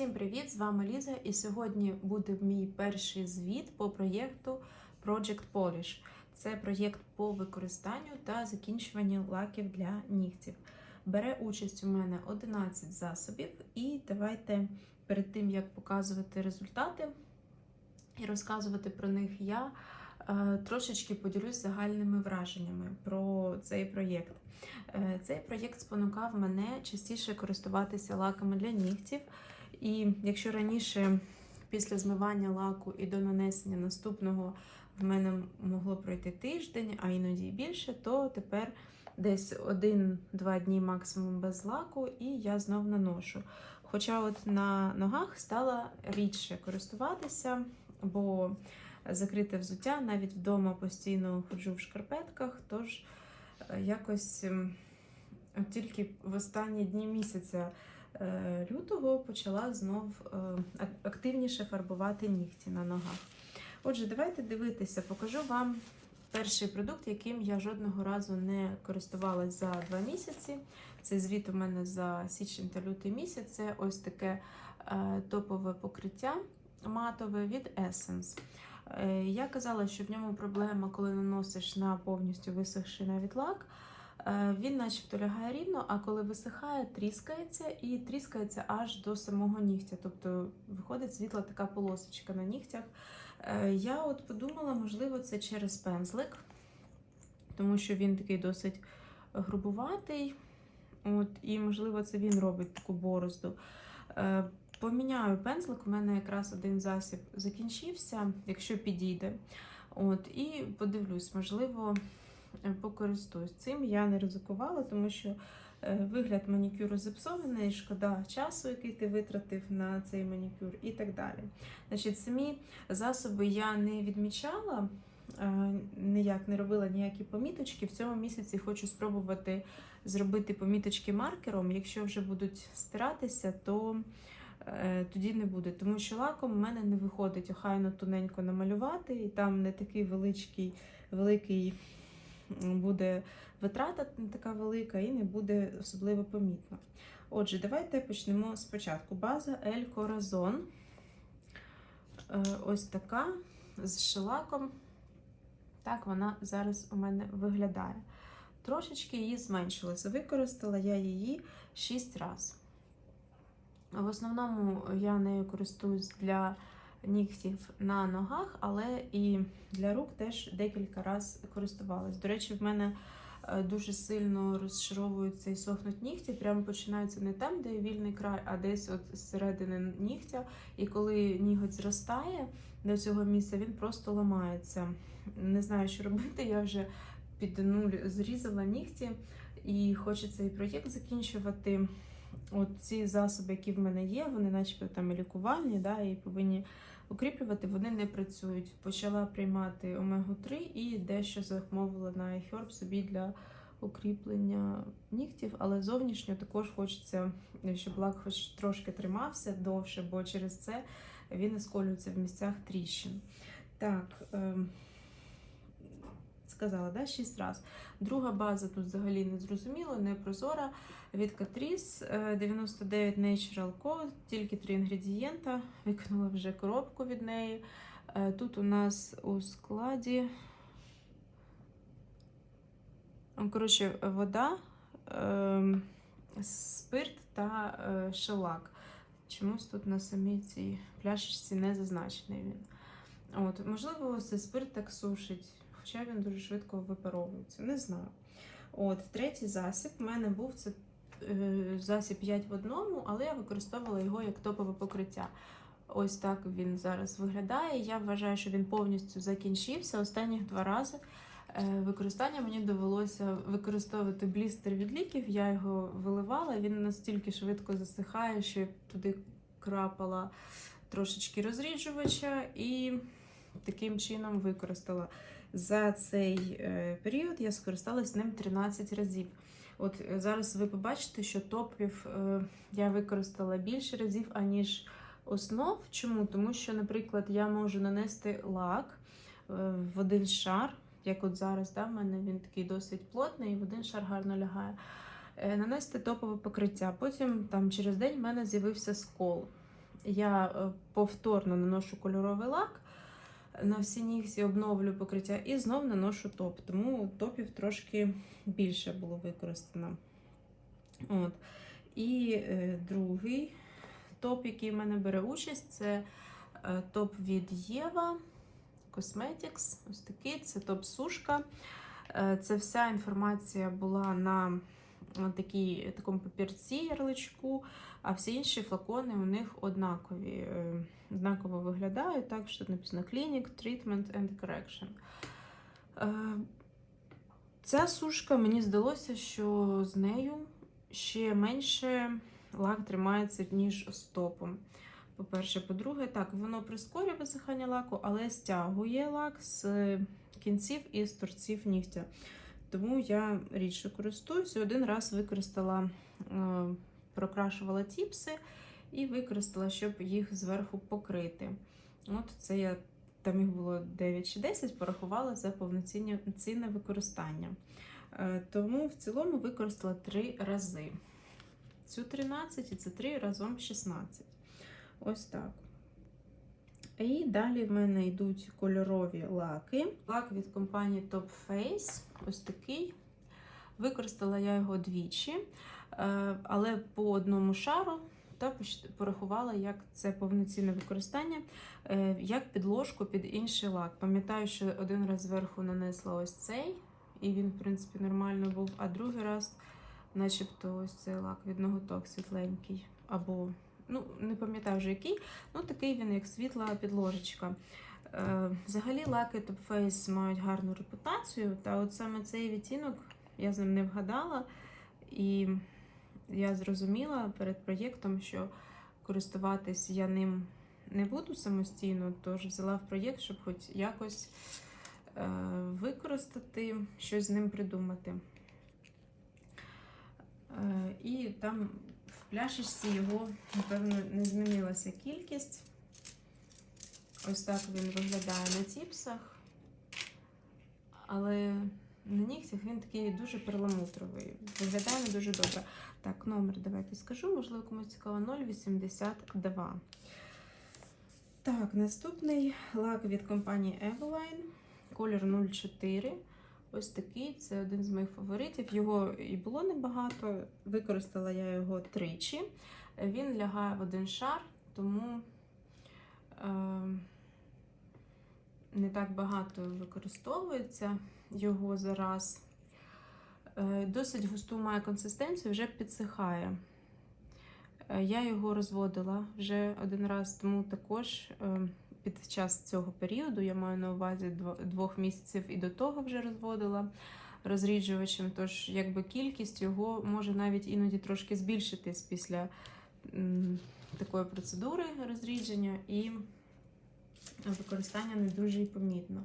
Всім привіт! З вами Ліза, і сьогодні буде мій перший звіт по проєкту Project Polish. Це проєкт по використанню та закінчуванню лаків для нігтів. Бере участь у мене 11 засобів, і давайте перед тим як показувати результати і розказувати про них я е, трошечки поділюсь загальними враженнями про цей проєкт. Е, Цей проєкт спонукав мене частіше користуватися лаками для нігтів. І якщо раніше після змивання лаку і до нанесення наступного в мене могло пройти тиждень, а іноді більше, то тепер десь один-два дні максимум без лаку, і я знов наношу. Хоча от на ногах стала рідше користуватися, бо закрите взуття навіть вдома постійно ходжу в шкарпетках, тож е, якось от тільки в останні дні місяця лютого почала знов е, активніше фарбувати нігті на ногах. Отже, давайте дивитися, покажу вам перший продукт, яким я жодного разу не користувалась за два місяці. Це звіт у мене за січень та лютий місяць. Це ось таке е, топове покриття матове від Essence. Е, Я казала, що в ньому проблема, коли наносиш на повністю висохший навіть лак. Е, Він начебто лягає рівно, а коли висихає, тріскається і тріскається аж до самого нігтя. Тобто виходить світла така полосочка на нігтях. Е, Я от подумала, можливо, це через пензлик, тому що він такий досить грубуватий. От, і, можливо, це він робить таку борозду. Е, Поміняю пензлик, у мене якраз один засіб закінчився, якщо підійде. От, і подивлюсь, можливо, покористуюсь цим. Я не ризикувала, тому що е, вигляд манікюру зіпсований, шкода часу, який ти витратив на цей манікюр, і так далі. Значить, самі засоби я не відмічала, е, ніяк не робила ніякі поміточки. В цьому місяці хочу спробувати зробити поміточки маркером. Якщо вже будуть стиратися, то е, тоді не буде. Тому що лаком в мене не виходить охайно тоненько намалювати, і там не такий величкий, великий буде витрата така велика і не буде особливо помітно. Отже, давайте почнемо спочатку. База El Corazon. Е, Ось така з шелаком. Так вона зараз у мене виглядає. Трошечки її зменшилося. Використала я її 6 разів. В основному я нею користуюсь для нігтів на ногах, але і для рук теж декілька разів користувалась. До речі, в мене е, дуже сильно розшаровуються і сохнуть нігті. Прямо починаються не там, де вільний край, а десь от зсередини нігтя. І коли ніготь зростає до цього місця, він просто ламається. Не знаю, що робити. Я вже під нуль зрізала нігті, і хочу цей проєкт закінчувати. От ці засоби, які в мене є, вони начебто там лікувальні, да, і повинні укріплювати, вони не працюють. Почала приймати омегу-3 і дещо замовила на iHerb собі для укріплення нігтів, але зовнішньо також хочеться, щоб лак хоч трошки тримався довше, бо через це він ісколюється в місцях тріщин. Так, ем, сказала, да, 6 разів. Друга база тут взагалі не зрозуміло, не прозора. Від е, 99 Natural Co, тільки три інгредієнта. Викинула вже коробку від неї. Е, Тут у нас у складі. Коротше, вода, ем, спирт та е, шелак. Чомусь тут на самій цій пляшечці не зазначений він. От, можливо, цей спирт так сушить, хоча він дуже швидко випаровується. Не знаю. От, третій засіб в мене був це е, засіб 5 в одному, але я використовувала його як топове покриття. Ось так він зараз виглядає. Я вважаю, що він повністю закінчився. Останніх два рази е, використання мені довелося використовувати блістер від ліків. Я його виливала. Він настільки швидко засихає, що туди крапала трошечки розріджувача і таким чином використала. За цей е, період я скористалась ним 13 разів. От е, зараз ви побачите, що топів е, я використала більше разів, аніж основ. Чому? Тому що, наприклад, я можу нанести лак в один шар, як от зараз, да, в мене він такий досить плотний, і в один шар гарно лягає. Нанести топове покриття. Потім там через день в мене з'явився скол. я повторно наношу кольоровий лак. На всі нігті обновлю покриття і знов наношу топ, тому топів трошки більше було використано. От. І е, другий топ, який в мене бере участь, це е, топ від Єва Cosmetics. Ось такий, це топ-сушка. Е, це вся інформація була на на такій, такому папірці ярличку, а всі інші флакони у них однакові. е, Однаково виглядають, так що тут написано Clinic, Treatment and Correction. Е, Ця сушка, мені здалося, що з нею ще менше лак тримається, ніж з топом. По-перше, по-друге, так, воно прискорює висихання лаку, але стягує лак з кінців і з торців нігтя. Тому я рідше користуюся. Один раз використала, е, прокрашувала тіпси і використала, щоб їх зверху покрити. От це я, там їх було 9 чи 10, порахувала за повноцінне використання. Е, Тому в цілому використала 3 рази. Цю 13 і це 3 разом 16. Ось так. І далі в мене йдуть кольорові лаки. Лак від компанії Top Face. Ось такий. Використала я його двічі, але по одному шару та порахувала, як це повноцінне використання, е, як підложку під інший лак. Пам'ятаю, що один раз зверху нанесла ось цей, і він, в принципі, нормально був, а другий раз, начебто, ось цей лак від ноготок світленький. Або, ну, не пам'ятаю вже який, ну такий він, як світла підложечка. Е, Взагалі лаки Top Face мають гарну репутацію, та от саме цей відтінок я з ним не вгадала. І я зрозуміла перед проєктом, що користуватись я ним не буду самостійно, тож взяла в проєкт, щоб хоч якось е, використати, щось з ним придумати. Е, і там в пляшечці його, напевно, не змінилася кількість. Ось так він виглядає на тіпсах. Але на нігтях він такий дуже перламутровий. Виглядає не дуже добре. Так, номер давайте скажу, можливо, комусь цікаво 082. Так, наступний лак від компанії Eveline. Колір 04. Ось такий, це один з моїх фаворитів. Його і було небагато. Використала я його тричі. Він лягає в один шар, тому е, не так багато використовується його зараз. Е, Досить густу має консистенцію, вже підсихає. Е, Я його розводила вже один раз, тому також е, під час цього періоду, я маю на увазі двох місяців і до того вже розводила розріджувачем. Тож, якби кількість його може навіть іноді трошки збільшитись після такої процедури розрідження, і використання не дуже і помітно.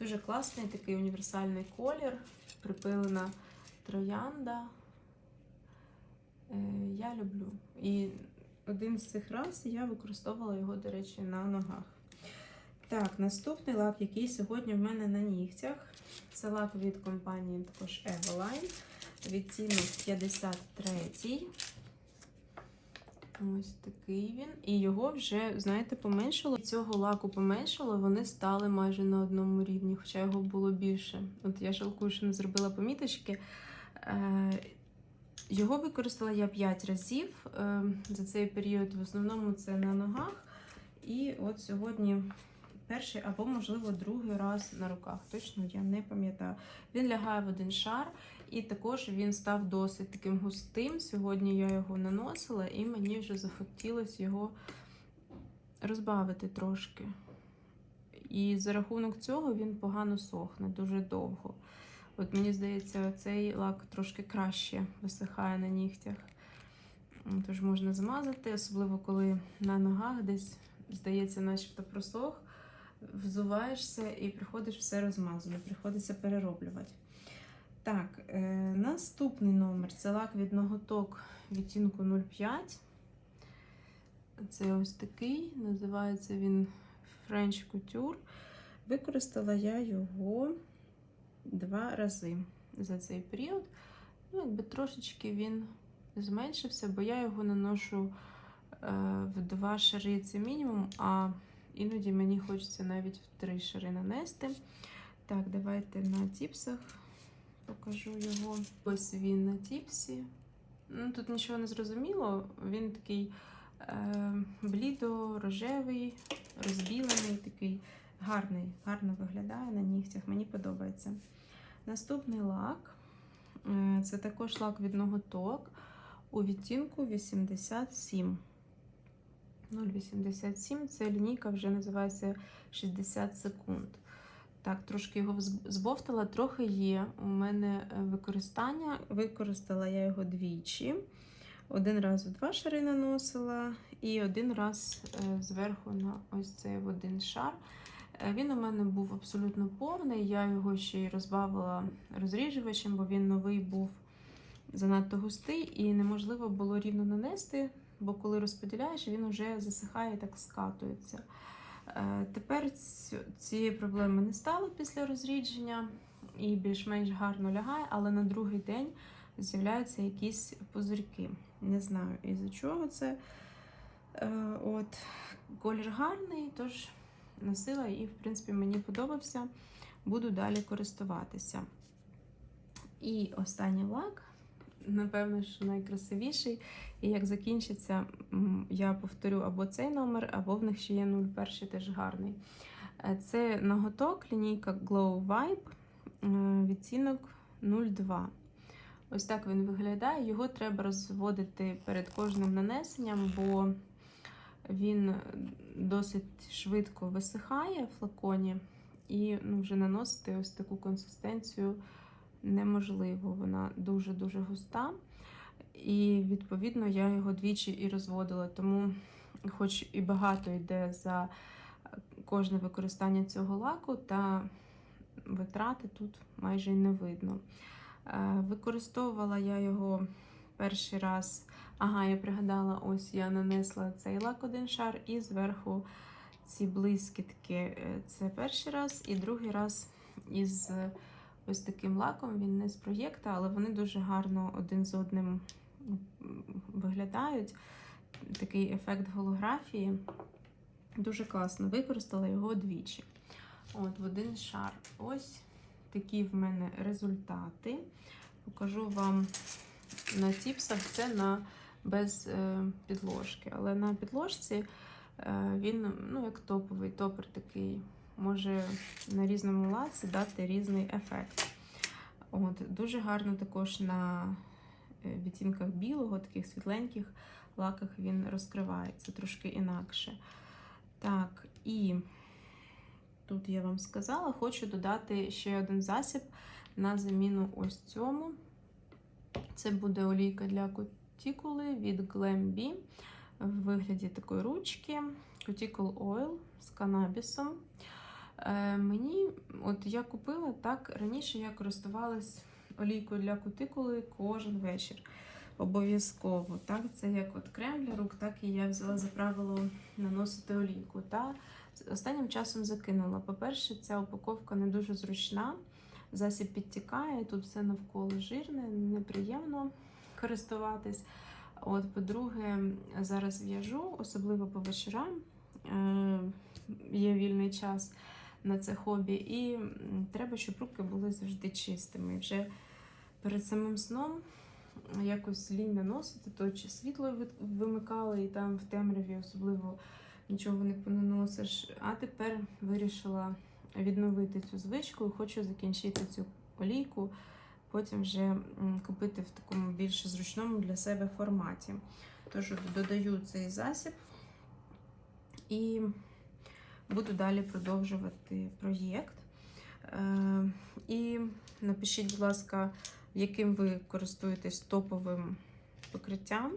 Дуже класний такий універсальний колір, припилена троянда. Е, Я люблю. І один з цих раз я використовувала його, до речі, на ногах. Так, наступний лак, який сьогодні в мене на нігтях. Це лак від компанії також Eveline. Відтінок 53. Ось такий він. І його вже, знаєте, поменшало. Цього лаку поменшало, вони стали майже на одному рівні, хоча його було більше. От я жалкую, що не зробила поміточки. Е, Його використала я 5 разів е, за цей період. В основному це на ногах. І от сьогодні перший або, можливо, другий раз на руках. Точно я не пам'ятаю. Він лягає в один шар, і також він став досить таким густим. Сьогодні я його наносила, і мені вже захотілося його розбавити трошки. І за рахунок цього він погано сохне дуже довго. От мені здається, цей лак трошки краще висихає на нігтях. Тож можна змазати, особливо коли на ногах десь, здається, начебто просох, взуваєшся і приходиш все розмазане, приходиться перероблювати. Так, е, наступний номер це лак від ноготок відтінку 05. Це ось такий, називається він French Couture. Використала я його два рази за цей період. Ну, якби трошечки він зменшився, бо я його наношу в два шари це мінімум, а іноді мені хочеться навіть в три шари нанести. Так, давайте на тіпсах покажу його. Ось він на тіпсі. Ну, Тут нічого не зрозуміло. Він такий е, блідо-рожевий, розбілений, такий гарний, гарно виглядає на нігтях. Мені подобається. Наступний лак е, це також лак від ноготок у відтінку 87. 0,87 це лінійка вже називається 60 секунд. Так, трошки його збовтала, трохи є. У мене е, використання. Використала я його двічі. Один раз в два шари наносила, і один раз е, зверху на ось цей один шар. Е, Він у мене був абсолютно повний. Я його ще й розбавила розріжувачем, бо він новий був занадто густий і неможливо було рівно нанести, бо коли розподіляєш, він вже засихає і так скатується. Е, Тепер цієї проблеми не стало після розрідження і більш-менш гарно лягає, але на другий день з'являються якісь пузирки. Не знаю із-за чого це. Е, От, колір гарний, тож носила і, в принципі, мені подобався. Буду далі користуватися. І останній лак, напевно, що найкрасивіший. І як закінчиться, я повторю або цей номер, або в них ще є 01 теж гарний. Е, Це ноготок, лінійка Glow Vibe, е, відтінок 02. Ось так він виглядає. Його треба розводити перед кожним нанесенням, бо він досить швидко висихає в флаконі, і ну, вже наносити ось таку консистенцію неможливо. Вона дуже-дуже густа. І відповідно я його двічі і розводила. Тому, хоч і багато йде за кожне використання цього лаку, та витрати тут майже й не видно. Е, Використовувала я його перший раз. Ага, я пригадала, ось я нанесла цей лак один шар, і зверху ці блискітки. Е, Це перший раз, і другий раз із ось таким лаком. Він не з проєкту, але вони дуже гарно один з одним виглядають. Такий ефект голографії. Дуже класно. Використала його двічі. От, в один шар. Ось такі в мене результати. Покажу вам на тіпсах це на без е, підложки. Але на підложці е, він ну, як топовий топер такий. Може на різному лаці дати різний ефект. От, Дуже гарно також на е, відтінках білого, таких світленьких лаках він розкривається трошки інакше. Так, і тут я вам сказала, хочу додати ще один засіб на заміну ось цьому. Це буде олійка для кутікули від Glam Bee в вигляді такої ручки. Cuticle Oil з канабісом. Е, мені, от я купила так, раніше я користувалась олійкою для кутикули кожен вечір. Обов'язково. Так, це як от крем для рук, так і я взяла за правило наносити олійку. Та останнім часом закинула. По-перше, ця упаковка не дуже зручна. Засіб підтікає, тут все навколо жирне, неприємно користуватись. От, по-друге, зараз в'яжу, особливо по вечорам. Е, є вільний час на це хобі, і треба, щоб руки були завжди чистими. І вже перед самим сном якось лінь наносити, то чи світло вимикали, і там в темряві особливо нічого не понаносиш. А тепер вирішила відновити цю звичку і хочу закінчити цю олійку, потім вже купити в такому більш зручному для себе форматі. Тож додаю цей засіб і буду далі продовжувати проєкт. Е, І напишіть, будь ласка, яким ви користуєтесь топовим покриттям,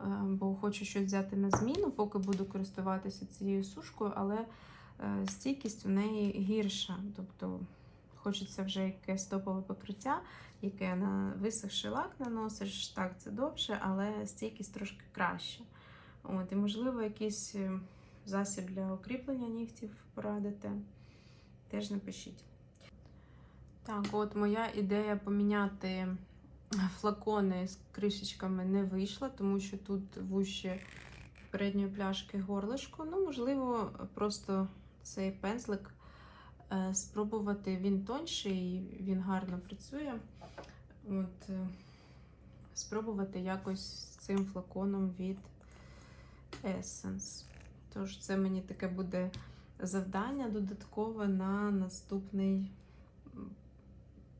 Е, бо хочу щось взяти на зміну, поки буду користуватися цією сушкою, але е, стійкість у неї гірша. Тобто хочеться вже якесь топове покриття, яке на висохший лак наносиш. Так, це довше, але стійкість трошки краще. От, і, можливо, якийсь е, засіб для укріплення нігтів порадите. Теж напишіть. Так, от моя ідея поміняти флакони з кришечками не вийшла, тому що тут вуще передньої пляшки горлишко. Ну, можливо, просто цей пензлик е, спробувати. Він тонший, він гарно працює. От, е, спробувати якось з цим флаконом від Essence. Тож це мені таке буде завдання додаткове на наступний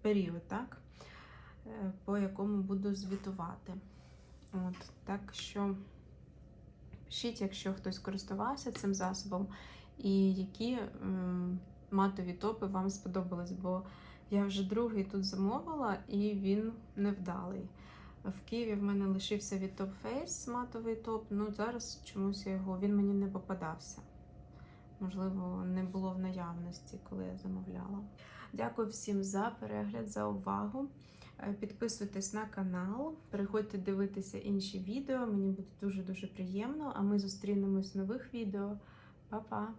період, так? Е, по якому буду звітувати. От, так що пишіть, якщо хтось користувався цим засобом, і які матові топи вам сподобались, бо я вже другий тут замовила і він невдалий. В Києві в мене лишився від Top Face матовий топ. Ну зараз чомусь я його він мені не попадався. Можливо, не було в наявності, коли я замовляла. Дякую всім за перегляд, за увагу. Е, Підписуйтесь на канал, переходьте дивитися інші відео. Мені буде дуже дуже приємно. А ми зустрінемось в нових відео. Па-па!